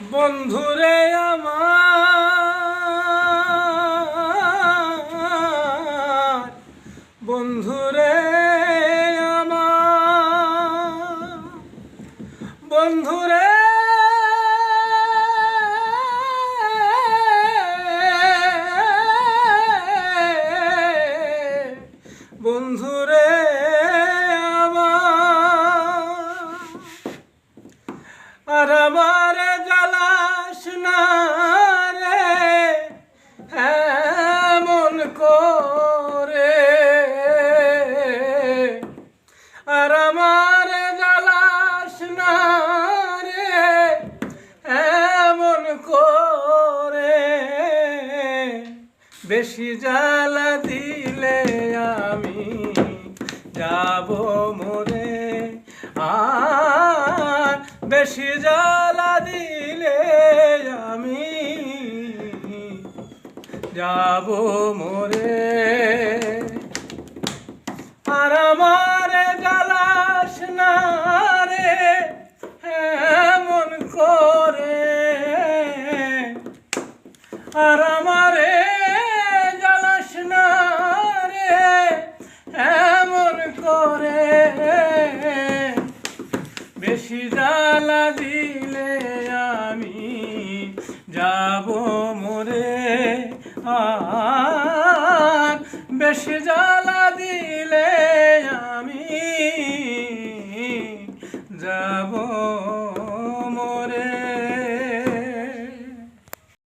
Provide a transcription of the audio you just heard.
বন্ধুরে আমার বন্ধুরে আমার বন্ধুরে বন্ধুরে আমার। আর আমার আর আমার জ্বালাস না রে, এমন করে। বেশি জ্বালা দিলে আমি যাব মরে। আর বেশি জ্বালা দিলে আমি যাব মরে। আর আমারে জ্বালাস না রে, এমন করে। বেশি জ্বালা দিলে আমি যাব মরে। আর বেশি জ্বালা